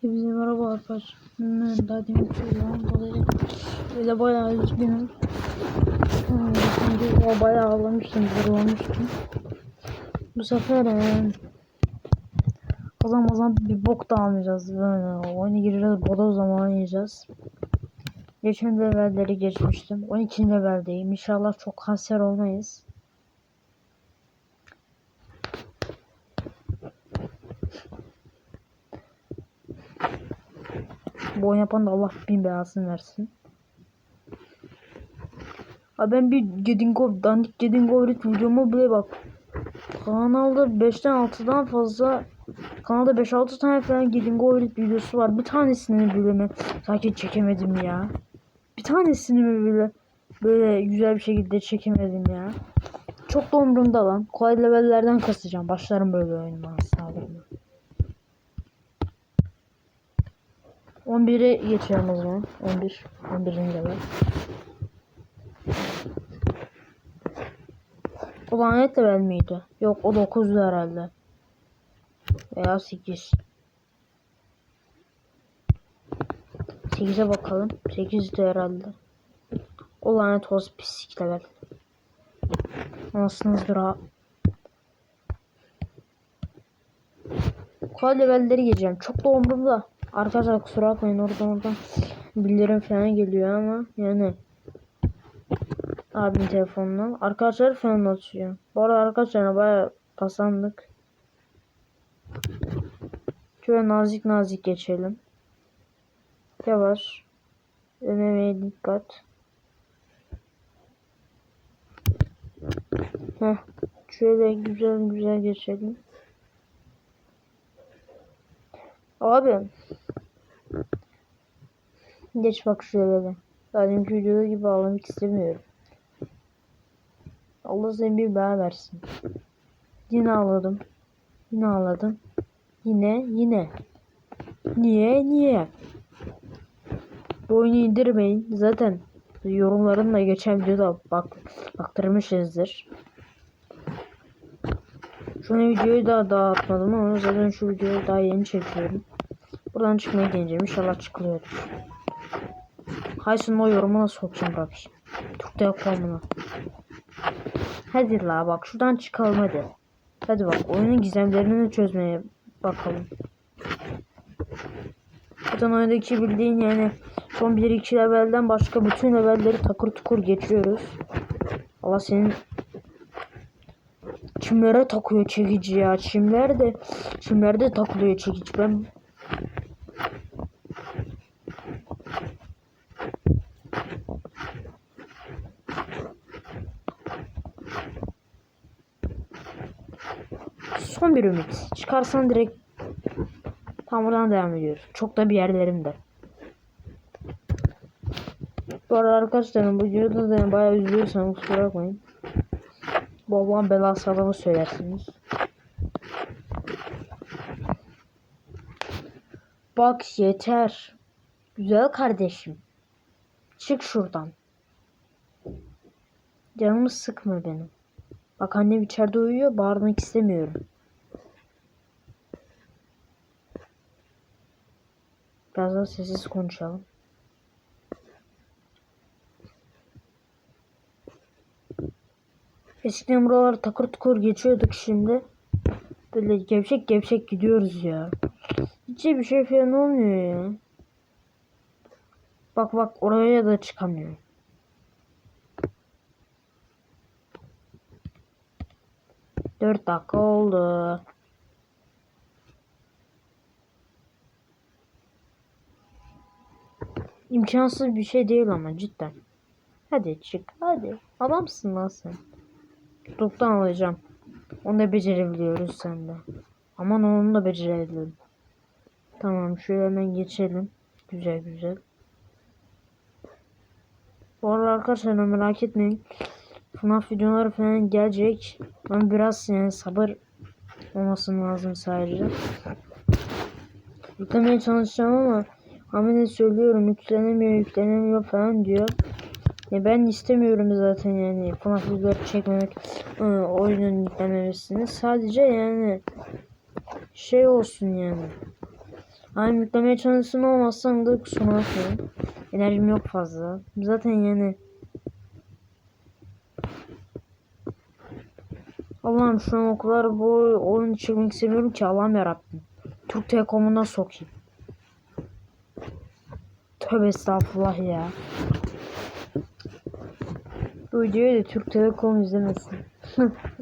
Hepinize merhaba arkadaşlar. Daha demin söylüyorum. Dolayı öyle bayağı üzgünüm. Hmm, Çünkü o bayağı ağlamıştım, zorlamıştım. Bu sefer e, kazanmazan bir bok da almayacağız. Böyle oyuna gireceğiz, bodoz zaman oynayacağız. Geçen levelleri geçmiştim. 12. leveldeyim. İnşallah çok kanser olmayız. Bu oyun yapan da Allah bin belasını versin. Abi ben bir Gedingo, dandik Gedingo Rit videomu bile bak. Kanalda 5'ten 6'dan fazla Kanalda 5-6 tane falan Gedingo Rit videosu var. Bir tanesini bile mi sanki çekemedim ya. Bir tanesini mi bile böyle güzel bir şekilde çekemedim ya. Çok da umurumda lan. Kolay levellerden kasacağım. Başlarım böyle oyundan sağlarım. 11'e geçiyorum o zaman. 11. 11. level. O lanet level miydi? Yok o 9'du herhalde. Veya 8. 8'e bakalım. 8'di herhalde. O lanet olsun pislik level. Anasınızdır ha. Kolay levelleri gireceğim. Çok da umurumda. Arkadaşlar kusura bakmayın oradan oradan bildirim falan geliyor ama yani abim telefonundan arkadaşlar falan atıyor. Bu arada arkadaşlar baya pasandık. Şöyle nazik nazik geçelim. Yavaş. Önemeye dikkat. Heh. Şöyle güzel güzel geçelim. Abi. Geç de. Daha deminki videoda gibi ağlamak istemiyorum. Allah seni bir bela versin. Yine ağladım. Yine ağladım. Yine yine. Niye niye? Bu oyunu indirmeyin. Zaten yorumlarımla geçen videoda bak baktırmışızdır. Şu an videoyu daha dağıtmadım ama zaten şu videoyu daha yeni çekiyorum. Buradan çıkmayı deneyeceğim. İnşallah çıkılıyordur. Haysun o yorumuna sokacağım bak. Türk'te yapamına. Hadi la bak şuradan çıkalım hadi. Hadi bak oyunun gizemlerini çözmeye bakalım. Zaten oyundaki bildiğin yani son 1-2 levelden başka bütün levelleri takır tukur geçiyoruz. Allah senin çimlere takıyor çekici ya. Çimler de çimlerde takılıyor çekici. Ben Son bir ümit. Çıkarsan direkt tam buradan devam ediyoruz. Çok da bir yerlerimde. Bu arada arkadaşlarım bu videoda da bayağı üzülüyorsanız kusura bakmayın. Babam belası adamı söylersiniz. Bak yeter. Güzel kardeşim. Çık şuradan. Canımı sıkma benim. Bak annem içeride uyuyor. Bağırmak istemiyorum. Biraz daha sessiz konuşalım. Eskiden buraları takır tukur geçiyorduk şimdi. Böyle gevşek gevşek gidiyoruz ya. Hiç bir şey falan olmuyor ya. Bak bak oraya da çıkamıyorum. 4 dakika oldu. İmkansız bir şey değil ama cidden. Hadi çık hadi. Adamsın lan sen. Tutuktan alacağım. Onu da becerebiliyoruz sende. Aman onu da becerebilirim. Tamam şöyle hemen geçelim. Güzel güzel. Bu arada arkadaşlar merak etmeyin. FNAF videoları falan gelecek. Ama biraz yani sabır olmasın lazım sadece. Yüklemeye çalışacağım ama Ahmet'e söylüyorum yüklenemiyor yüklenemiyor falan diyor. Ya ben istemiyorum zaten yani FNAF videoları çekmemek ıı, oyunun yüklememesini. Sadece yani şey olsun yani. Hem yüklemeye çalışsın olmazsan da kusura bakmayın. Enerjim yok fazla. Zaten yani Allah'ım şu an o kadar bu oyun çekmek istemiyorum ki Allah'ım yarabbim. Türk Telekom'una sokayım. Tövbe estağfurullah ya. Bu videoyu da Türk Telekom izlemesin.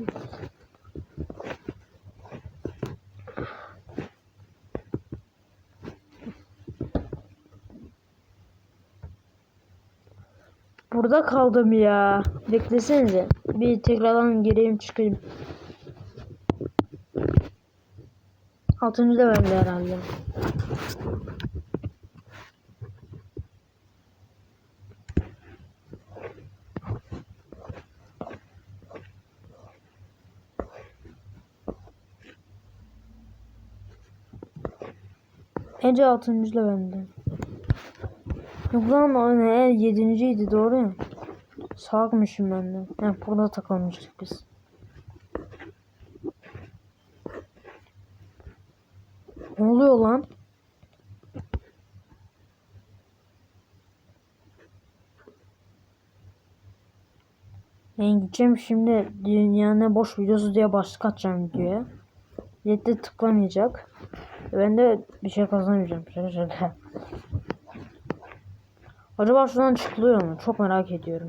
Burada kaldım ya. Beklesenize. Bir tekrardan gireyim çıkayım. Altıncı bende herhalde. Ece altıncı bende. Yok lan o ne? Yedinciydi doğru ya. Salakmışım ben de. Yani burada takılmıştık biz. Ne oluyor lan? Ben gideceğim şimdi dünyanın boş videosu diye başlık atacağım videoya. Yette tıklamayacak. Ben de bir şey kazanamayacağım. Şaka şaka. Acaba şuradan çıkılıyor mu? Çok merak ediyorum.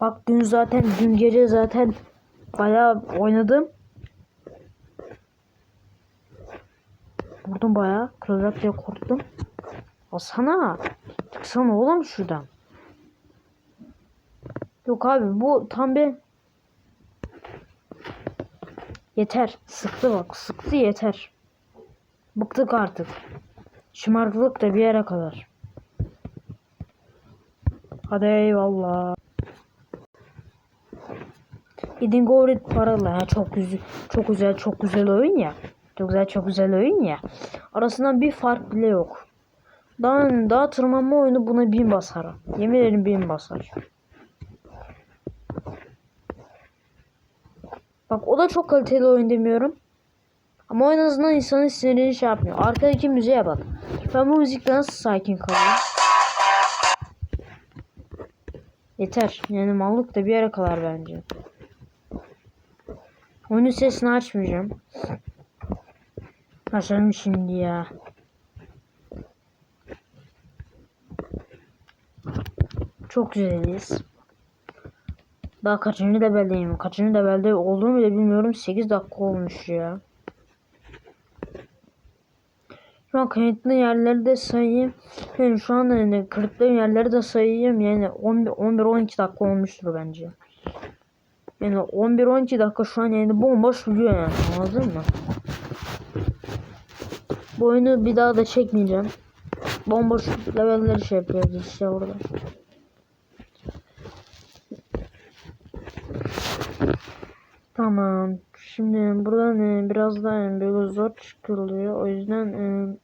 Bak dün zaten dün gece zaten bayağı oynadım. Vurdum bayağı. Kırılacak diye korktum. Alsana. Çıksana oğlum şuradan. Yok abi bu tam bir Yeter. Sıktı bak. Sıktı yeter. Bıktık artık. Şımarıklık da bir yere kadar. Hadi eyvallah. Gidin Gorit paralı. Ha, çok güzel, çok güzel, çok güzel oyun ya. Çok güzel, çok güzel oyun ya. Arasından bir fark bile yok. Daha, daha tırmanma oyunu buna bin basar. Yemin ederim bin basar. Bak o da çok kaliteli oyun demiyorum. Ama en azından insanın sinirini şey yapmıyor. Arkadaki müziğe bak. Ben bu müzikle nasıl sakin kalayım? Yeter. Yani mallık da bir yere kadar bence. Oyunun sesini açmayacağım. Açalım şimdi ya. Çok güzeliz. Daha kaçıncı leveldeyim? Kaçıncı levelde olduğumu bile bilmiyorum. 8 dakika olmuş ya. Şu an kayıtlı yerleri de sayayım. Yani şu an yani kırıklı yerleri de sayayım. Yani 11-12 dakika olmuştur bence. Yani 11-12 dakika şu an yani bomboş vuruyor yani anladın mı? Bu oyunu bir daha da çekmeyeceğim. Bomboş levelleri şey yapıyoruz işte orada. Tamam. Şimdi buradan e, biraz daha yani böyle zor çıkılıyor. O yüzden e,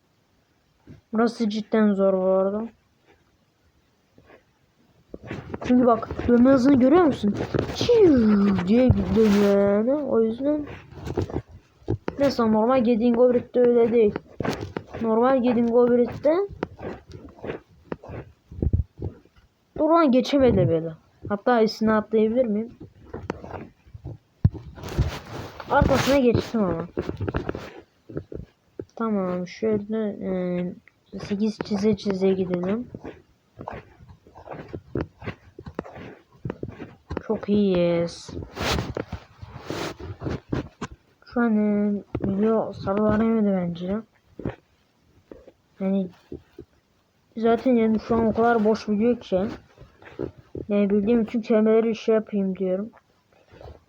burası cidden zor bu arada. Çünkü bak dönme hızını görüyor musun? Çiu diye dönüyor yani. O yüzden Neyse normal Geding Overit'te öyle değil. Normal Geding Overit'te Dur lan geçemedi böyle. Hatta üstüne atlayabilir miyim? Arkasına geçtim ama. Tamam şöyle e, 8 çize çize gidelim. Çok iyiyiz. Şu an e, video sarılanamadı bence. Yani zaten yani şu an o kadar boş video ki. Yani bildiğim için kelimeleri şey yapayım diyorum.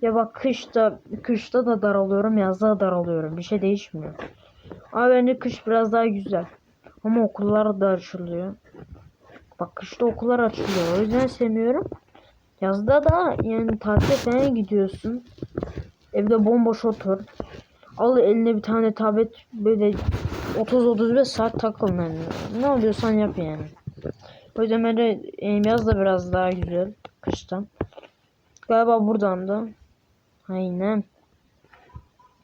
Ya bak kışta kışta da daralıyorum yazda da daralıyorum. Bir şey değişmiyor. Ama bence kış biraz daha güzel. Ama okullar da açılıyor. Bak kışta okullar açılıyor. O yüzden sevmiyorum. Yazda da yani tatile falan gidiyorsun. Evde bomboş otur. Al eline bir tane tablet böyle 30-35 saat takıl yani. Ne oluyorsan yap yani. O yüzden bence yaz da biraz daha güzel kıştan. Galiba buradan da. Aynen.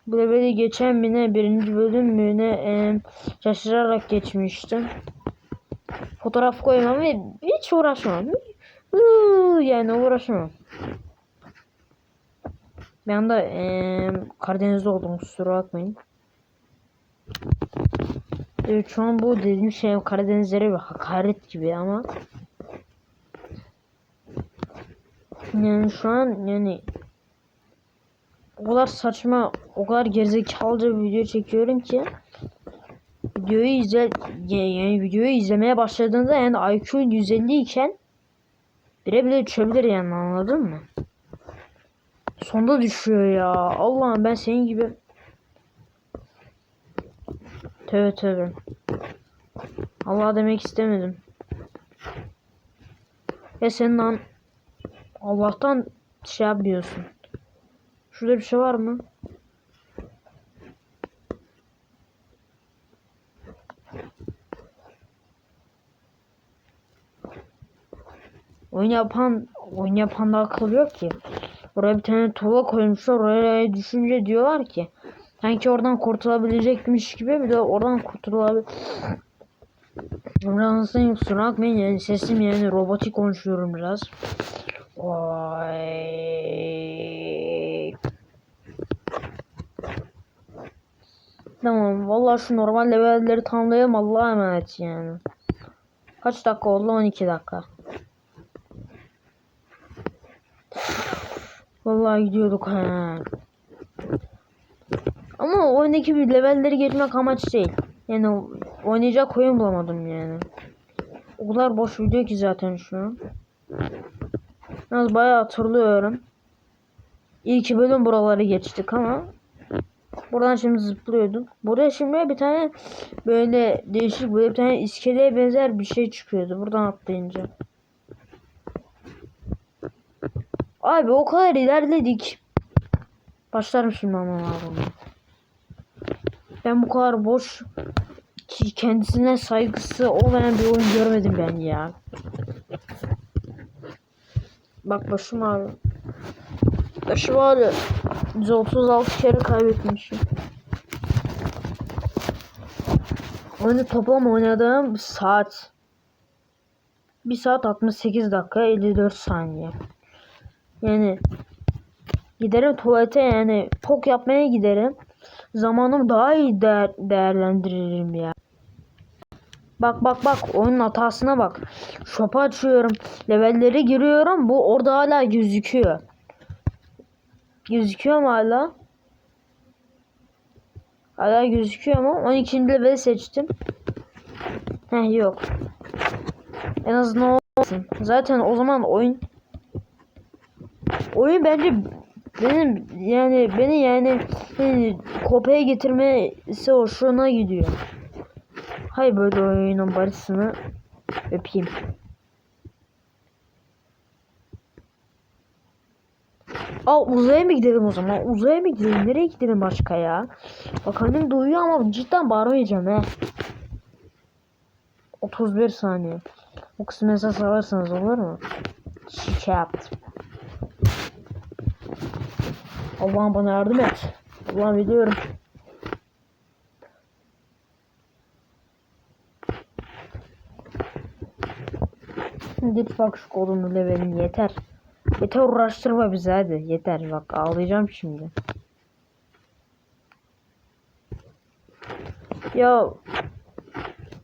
Bu leveli geçen mi ne birinci bölüm mü ne em, şaşırarak geçmiştim. Fotoğraf koymam ve hiç uğraşmam. Yani uğraşmam. Bir anda em, Karadeniz'de oldum kusura bakmayın. Evet şu an bu dediğim şey Karadenizlere bir hakaret gibi ama yani şu an yani o kadar saçma o kadar gerizekalıca bir video çekiyorum ki videoyu izle yani videoyu izlemeye başladığında yani IQ 150 iken bire bile düşebilir yani anladın mı? Sonda düşüyor ya. Allah'ım ben senin gibi Tövbe tövbe. Allah demek istemedim. Ya senin an Allah'tan şey yapmıyorsun. Şurada bir şey var mı? Oyun yapan oyun yapan da akıl yok ki. Oraya bir tane tuğla koymuşlar. Oraya düşünce diyorlar ki sanki oradan kurtulabilecekmiş gibi bir de oradan kurtulabilir. Anasını kusura bakmayın yani sesim yani robotik konuşuyorum biraz. Vay. Tamam vallahi şu normal levelleri tamamlayalım Allah'a emanet yani. Kaç dakika oldu? 12 dakika. Vallahi gidiyorduk ha. Ama oyundaki bir levelleri geçmek amaç değil. Yani oynayacak oyun bulamadım yani. O kadar boş video ki zaten şu an. Yalnız bayağı hatırlıyorum. İlk bölüm buraları geçtik ama buradan şimdi zıplıyorduk. Buraya şimdi bir tane böyle değişik böyle bir tane iskeleye benzer bir şey çıkıyordu buradan atlayınca. Abi o kadar ilerledik. Başlarım şimdi ama abi. Ben bu kadar boş ki kendisine saygısı olmayan bir oyun görmedim ben ya. Bak başım ağrıyor. Başım ağrıyor. 136 kere kaybetmişim. Oyunu toplam oynadığım saat. 1 saat 68 dakika 54 saniye. Yani giderim tuvalete yani pok yapmaya giderim. Zamanımı daha iyi değer, değerlendiririm ya. Bak bak bak oyunun hatasına bak. Shop'u açıyorum. Levelleri giriyorum. Bu orada hala gözüküyor. Gözüküyor mu hala? Hala gözüküyor mu? 12. level seçtim. Heh yok. En azından olmasın. Zaten o zaman oyun oyun bence benim yani beni yani, yani kopya getirmesi hoşuna gidiyor. Hay böyle oyunun barışını öpeyim. Aa uzaya mı gidelim o zaman? Uzaya mı gidelim? Nereye gidelim başka ya? Bak annem duyuyor ama cidden bağırmayacağım he. 31 saniye. Bu kısmı esas alırsanız olur mu? Şike yaptım. Allah'ım bana yardım et. Allah'ım biliyorum. Git bak şu kolunu levelim yeter. Yeter uğraştırma bizi hadi. Yeter bak ağlayacağım şimdi. Ya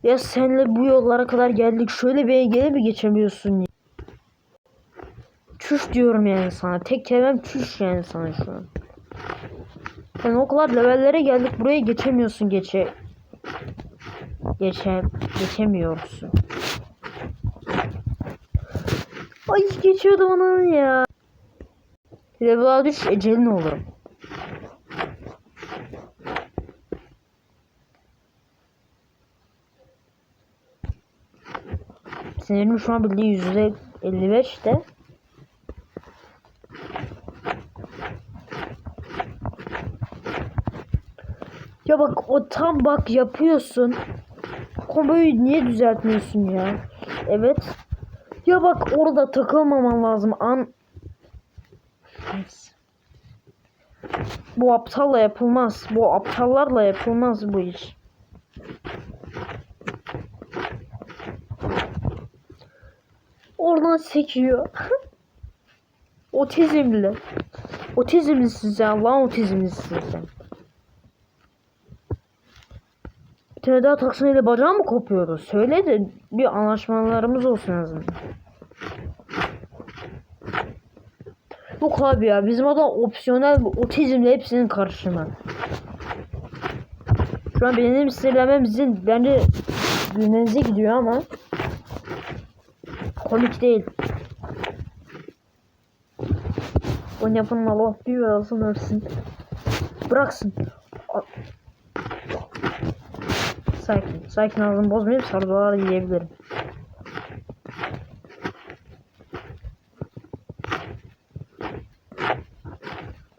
ya senle bu yollara kadar geldik. Şöyle bir engele mi geçemiyorsun ya? Çüş diyorum yani sana. Tek kelimem çüş yani sana şu an. Sen o kadar levellere geldik. Buraya geçemiyorsun geçe. Geçe geçemiyorsun. Ay geçiyordu onun ya. Level'a düş ecelin olur. Sinirim şu an bildiği yüzde 55 de. Ya bak o tam bak yapıyorsun. Komboyu niye düzeltmiyorsun ya? Evet. Ya bak orada takılmaman lazım. An. Bu aptalla yapılmaz. Bu aptallarla yapılmaz bu iş. Oradan sekiyor. Otizmli. Otizmlisin sen lan otizmlisin sen. Daha taksiniyle bacağı mı kopuyoruz? Söyle de bir anlaşmalarımız olsun azından. Yok abi ya bizim adam opsiyonel otizmle hepsinin karışımı. Şu an benim sinirlenmem sizin bence gülmenize gidiyor ama komik değil. Onu yapan Allah bir versin versin. Bıraksın. Sakin. Sakin ağzımı bozmayayım sarılar yiyebilirim.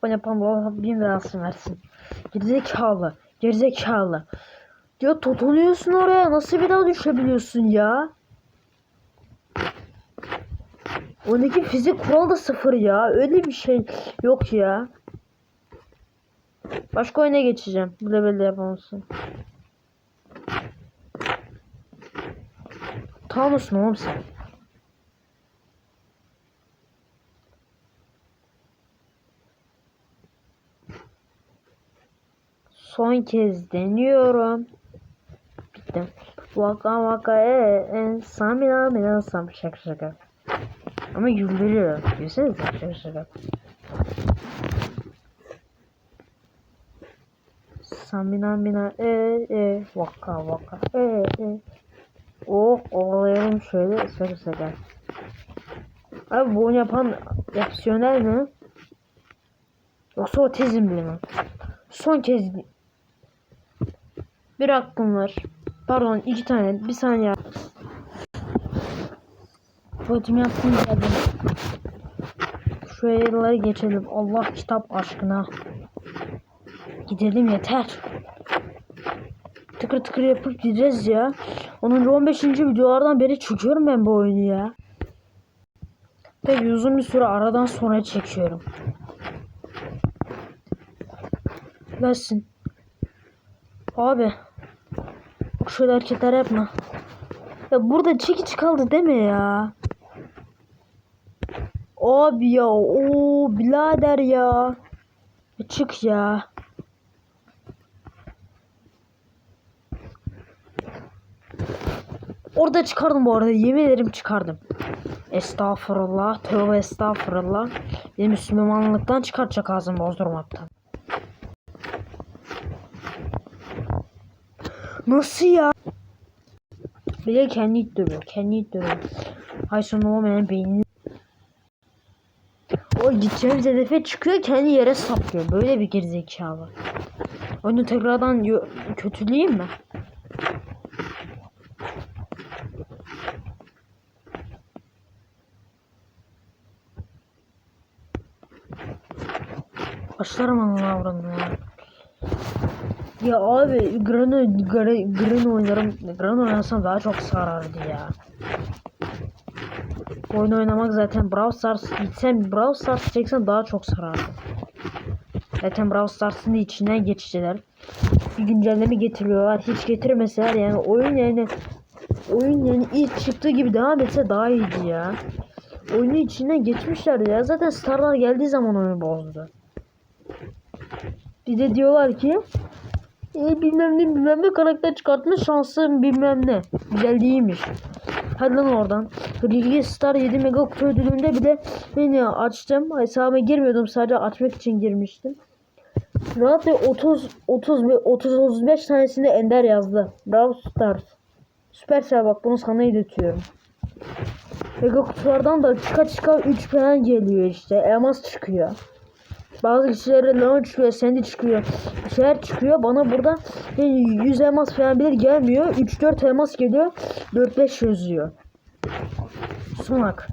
Onu yapan Allah bin versin versin. Gerizekalı. Gerizekalı. Ya tutunuyorsun oraya. Nasıl bir daha düşebiliyorsun ya? Ondaki fizik kural da sıfır ya. Öyle bir şey yok ya. Başka oyuna geçeceğim. Bu levelde yapamazsın. Thanos mu oğlum sen? Son kez deniyorum. Bittim. Vaka vaka e e samina mina sam şaka şaka. Ama güldürüyor. Gülsenize şaka şaka. Samina mina e e vaka vaka e e. Oh ovalayalım şöyle şaka şaka. Abi bunu yapan opsiyonel mi? Yoksa otizmli mi? Son kez bir hakkım var. Pardon iki tane. Bir saniye. Tuvaletimi yaptım geldim. Şu geçelim. Allah kitap aşkına. Gidelim yeter. Tıkır tıkır yapıp gideceğiz ya. 10. 15. videolardan beri çekiyorum ben bu oyunu ya. Tabi uzun bir süre aradan sonra çekiyorum. Versin. Abi. Şöyle hareketler yapma. Ya burada çekiç kaldı deme ya. Abi ya o birader ya. Çık ya. Orada çıkardım bu arada. Yemin ederim çıkardım. Estağfurullah. Tövbe estağfurullah. Beni Müslümanlıktan çıkartacak ağzımı bozdurmaktan. Nasıl ya? Bir de kendi ittiriyor. Kendi ittiriyor. Hay sonu olmayan beynini. O gideceğimiz hedefe çıkıyor kendi yere saplıyor. Böyle bir gerizekalı. Onu tekrardan kötüleyeyim mi? Başlarım onun avranı ya. Ya abi Gran'ı Gran'ı Gran oynarım. Gran oynasam daha çok sarardı ya. Oyun oynamak zaten Brawl Stars gitsen Brawl Stars çeksen daha çok sarardı. Zaten Brawl Stars'ın içinden geçtiler. Bir güncelleme getiriyorlar. Hiç getirmeseler yani oyun yani oyun yani ilk çıktığı gibi devam etse daha iyiydi ya. Oyunu içinden geçmişlerdi ya. Zaten Starlar geldiği zaman oyunu bozdu. Bir de diyorlar ki e, bilmem ne bilmem ne karakter çıkartma şansı bilmem ne. Güzel değilmiş. Hadi lan oradan. Ligi Star 7 mega kutu ödülünde bile beni açtım. Hesabıma girmiyordum sadece açmak için girmiştim. Rahat ve 30 30 ve 30 35 tanesinde Ender yazdı. Brawl Stars. Süpersel bak bunu sana iletiyorum. Mega kutulardan da çıka çıka 3 falan geliyor işte. Elmas çıkıyor. Bazı kişilere launch çıkıyor, sandy çıkıyor. Bir çıkıyor. Bana burada e, 100 elmas falan bile gelmiyor. 3-4 elmas geliyor. 4-5 yazıyor. Sunak.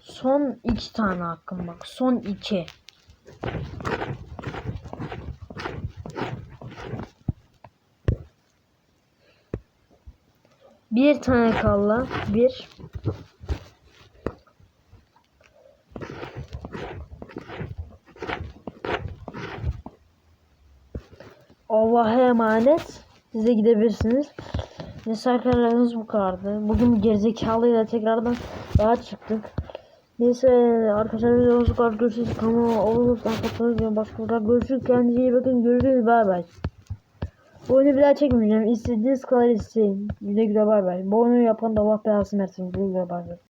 Son iki tane hakkım bak. Son iki. Bir tane kalla. Bir. Allah'a emanet. Siz de gidebilirsiniz. Neyse arkadaşlarımız bu kadardı. Bugün gerizekalıyla tekrardan daha çıktık. Neyse arkadaşlar videomuz bu kadar. Görüşürüz. Kanalıma olursa katılın. Başka bir görüşürüz. Kendinize iyi bakın. Görüşürüz. Bay bay. Bu oyunu bir daha çekmeyeceğim. İstediğiniz kadar isteyin. Güle güle bay bay. Bu oyunu yapan da Allah belasını versin. Güle güle bay bay.